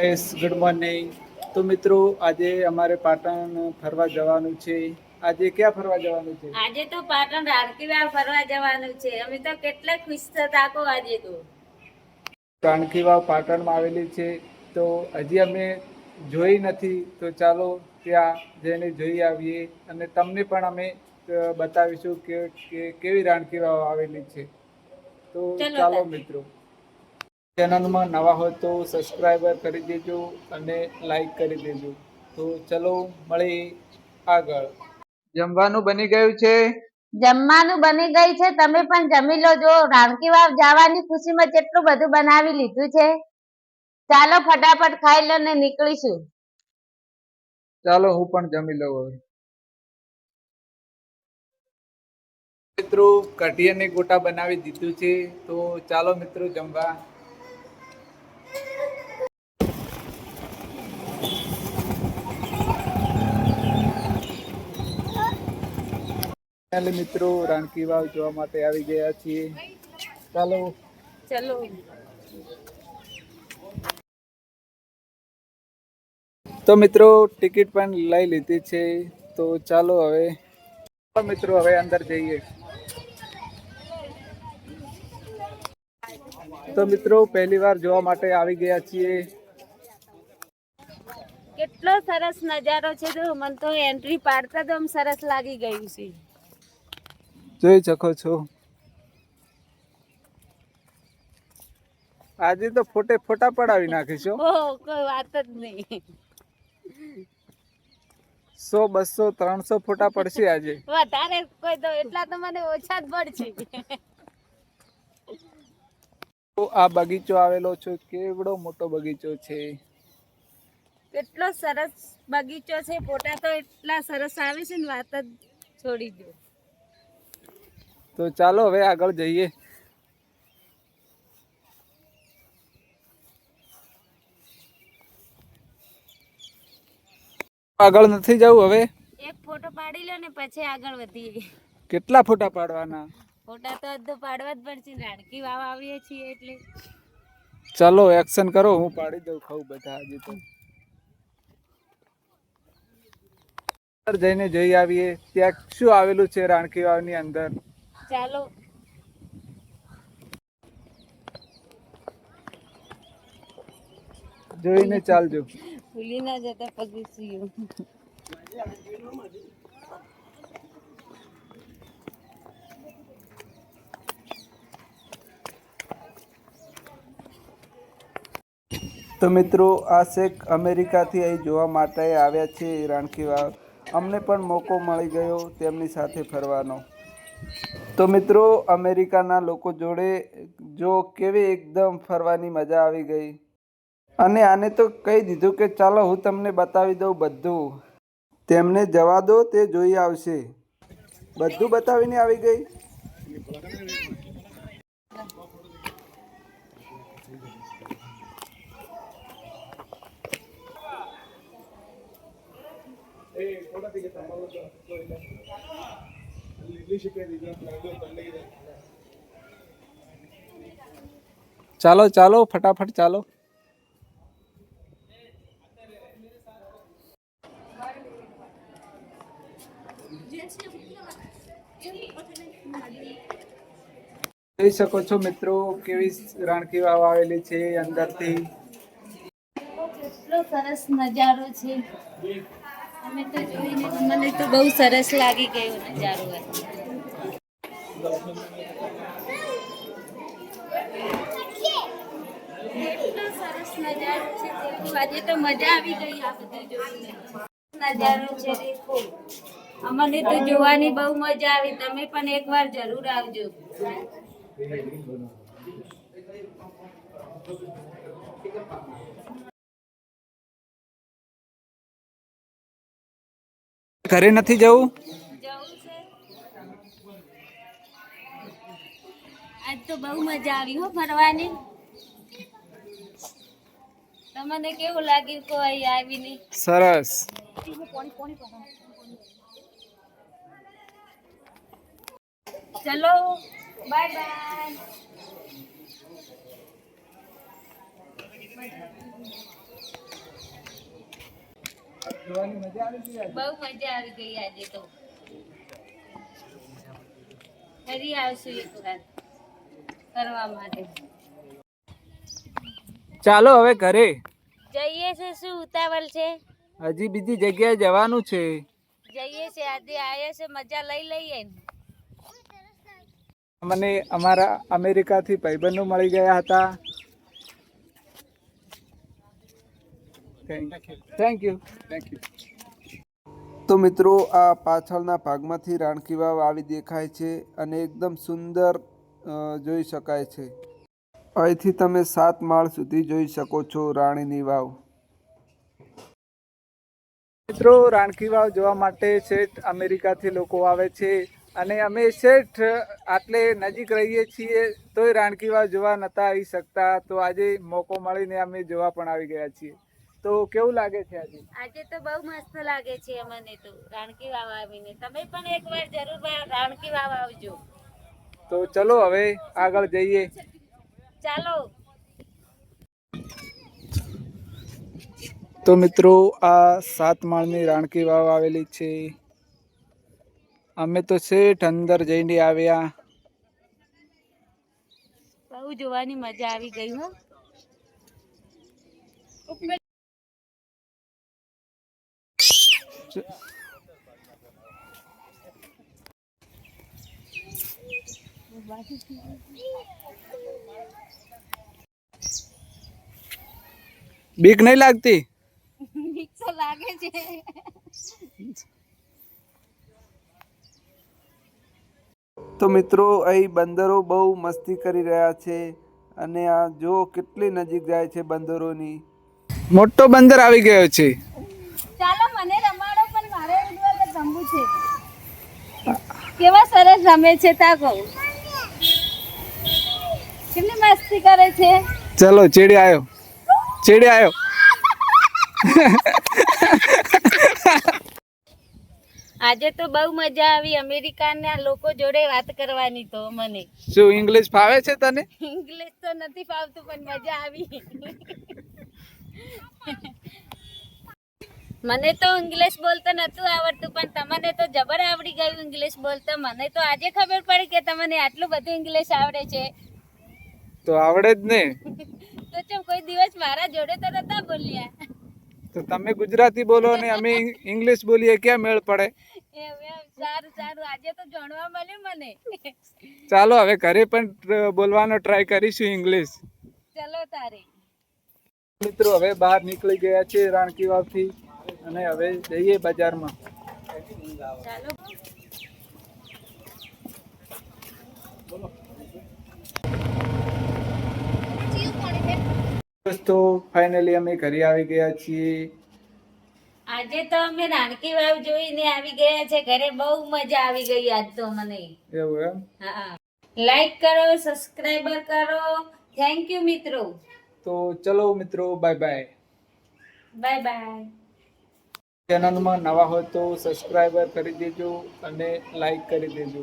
Good morning તો મિત્રો આજે અમારે પાટણ ફરવા જવાનું છે. આજે ક્યાં ફરવા જવાનું છે? આજે તો પાટણ રાણકીવાવ ફરવા જવાનું છે. અમે તો કેટલા ખુશ થતા કો આજે તો. રાણકીવાવ પાટણમાં આવેલી છે. તો હજી અમે જોઈ નથી. તો ચાલો ત્યાં જઈને જોઈ આવીએ અને તમને પણ અમે બતાવીશું કે કે કેવી રાણકીવાવ આવેલી છે. તો ચાલો મિત્રો. ચેનલમાં નવા હોય તો સબસ્ક્રાઈબર કરી દેજો અને લાઈક કરી દેજો. તો ચલો મળી આગળ. જમવાનું બની ગયું છે? જમવાનું બની ગયું છે. તમે પણ જમી લો જો રાણકીવાવ જવાની ખુશીમાં કેટલું બધું બનાવી લીધું છે. ચાલો ફટાફટ ખાઈ લો ને નીકળીશું. ચાલો હું પણ જમી લઉં હવે. મિત્રો કઢિયાને ગોટા બનાવી દીધું છે. તો ચાલો મિત્રો જમવા. ફાઇનલી મિત્રો રાણકી વાવ જોવા માટે આવી ગયા છીએ. ચાલો. ચાલો. તો મિત્રો ટિકિટ પણ લઈ લીધી છે. તો ચાલો હવે. મિત્રો હવે અંદર જઈએ. તો મિત્રો પહેલી વાર જોવા માટે આવી ગયા છીએ. કેટલો સરસ નજારો છે તો મને તો એન્ટ્રી પાડતા તો આમ સરસ લાગી ગયું છે. જોઈ શકો છો. આજે તો ફોટે ફોટા પડાવી નાખીશું. કોઈ વાત જ નહીં. સો બસો ત્રણસો ફોટા પડશે આજે. વધારે કોઈ તો એટલા તો મને ઓછા જ પડશે. તો આ બગીચો આવેલો છે કેવડો મોટો બગીચો છે. કેટલો સરસ બગીચો છે ફોટા તો એટલા સરસ આવે છે ને વાત જ છોડી દો. તો ચાલો હવે આગળ જઈએ. આગળ નથી જવું હવે? એક ફોટો પાડી લો ને પછી આગળ વધીએ. કેટલા ફોટા પાડવાના? ફોટા તો અડધો પાડવા જ પડશે રાણકી વાવ આવીએ છીએ એટલે. ચાલો એક્શન કરો હું પાડી દઉં ખાઉં બધા આજે તો. જઈને જઈ આવીએ. ત્યાં શું આવેલું છે રાણકી વાવની અંદર? ચાલો. જોઈને ચાલજો. ભૂલી ના જતા પગીશું તો મિત્રો આ શેખ અમેરિકાથી અહીં જોવા માટે આવ્યા છે રાણકી વાવ. અમને પણ મોકો મળી ગયો તેમની સાથે ફરવાનો. તો મિત્રો, અમેરિકાના લોકો જોડે જો કેવી એકદમ ફરવાની મજા આવી ગઈ. અને આને તો કહી દીધું કે ચાલો હું તમને બતાવી દઉં બધું. તેમને જવા દો તે જોઈ આવશે. બધું બતાવીને આવી ગઈ? ચાલો ચાલો ફટાફટ ચાલો જોઈ શકો છો મિત્રો કેવી રાણકી વાવ આવેલી છે અંદરથી. કેટલો સરસ નજારો છે. મને તો બહુ સરસ લાગી ગયો નજારો આજે તો મજા અમને તો જોવાની બહુ મજા આવી. તમે પણ એકવાર જરૂર આવજો. ઘરે નથી જવું? આજ તો બહુ મજા આવી હો ફરવાની. તમને કેવું લાગ્યું કોઈ આવીને? સરસ. ચલો બાય બાય. જોવાની મજા આવી ગઈ આજે? બહુ મજા આવી ગઈ આજે તો. ફરી આવશું એકવાર કરવા માટે. ચાલો હવે ઘરે. જઈએ છે શું ઉતાવળ છે? હજી બીજી જગ્યાએ જવાનું છે. જઈએ છે આજે આયા છે મજા લઈ લઈએ ને. મને અમારા અમેરિકાથી ભાઈબંધો મળી ગયા હતા. થેન્ક યુ થેન્ક યુ તો મિત્રો આ પાછળના ભાગમાંથી રાણકી વાવ આવી દેખાય છે અને એકદમ સુંદર જોઈ શકાય છે. અહીંથી તમે સાત માળ સુધી જોઈ શકો છો રાણીની વાવ. મિત્રો રાણકી વાવ જોવા માટે શેઠ અમેરિકાથી લોકો આવે છે અને અમે શેઠ આટલે નજીક રહીએ છીએ તોય રાણકી વાવ જોવા નતા આવી શકતા તો આજે મોકો મળીને અમે જોવા પણ આવી ગયા છીએ. તો કેવું લાગે છે આજે? આજે તો બહુ મસ્ત લાગે છે મને તો રાણકી વાવ આવીને. તમે પણ એકવાર જરૂર રાણકી વાવ આવજો. તો ચલો હવે આગળ જઈએ. ચાલો. તો મિત્રો આ સાત માળની રાણકી વાવ આવેલી છે. અમે તો શેઠ અંદર જઈને આવ્યા. બહુ જોવાની મજા આવી ગઈ હો. બીક નહીં લાગતી? બીક તો લાગે છે. તો મિત્રો અહીં બંદરો બહુ મસ્તી કરી રહ્યા છે અને આ જો કેટલી નજીક જાય છે બંદરોની. મોટો બંદર આવી ગયો છે ચાલો મને રમાડો પણ મારે ઉડવા તો રમવું છે. કેવા સરસ રમે છે તાકો કેટલી મસ્તી કરે છે. ચલો ચેડી આવ્યો ચેડી આવ્યો આજે તો બહુ મજા આવી અમેરિકાના લોકો જોડે વાત કરવાની તો મને. શું ઇંગ્લિશ ફાવે છે તને? ઇંગ્લિશ તો નથી ફાવતું પણ મજા આવી. મને તો ઇંગ્લિશ બોલતો નતું આવડતું પણ તમને તો જબર આવડી ગયું ઇંગ્લિશ બોલતો. મને તો આજે ખબર પડી કે તમને આટલું બધું ઇંગ્લિશ આવડે છે. તો આવડે જ ને. તો ચમ કોઈ દિવસ મારા જોડે તો નતા બોલ્યા. તો તમે ગુજરાતી બોલો ને અમે ઇંગ્લિશ બોલીએ ક્યાં મેળ પડે? સારું સારું. આજે તો જાણવા મળ્યું મને. ચાલો હવે ઘરે પણ બોલવાનો ટ્રાય કરીશું ઇંગ્લિશ. ચલો તારે. મિત્રો હવે બહાર નીકળી ગયા છે રાણકી વાવથી અને હવે જઈએ બજારમાં. ચાલો દોસ્તો ફાઇનલી અમે ઘરે આવી ગયા છીએ. આજે તો અમે રાણકી વાવ જોઈને આવી ગયા છે. ઘરે બહુ મજા આવી ગઈ આજ તો મને. એવું એમ? હા. લાઈક કરો સબસ્ક્રાઈબર કરો. થેન્ક યુ મિત્રો. તો ચલો મિત્રો બાય બાય બાય બાય ચેનલમાં નવા હોય તો સબસ્ક્રાઈબર કરી દેજો અને લાઈક કરી દેજો.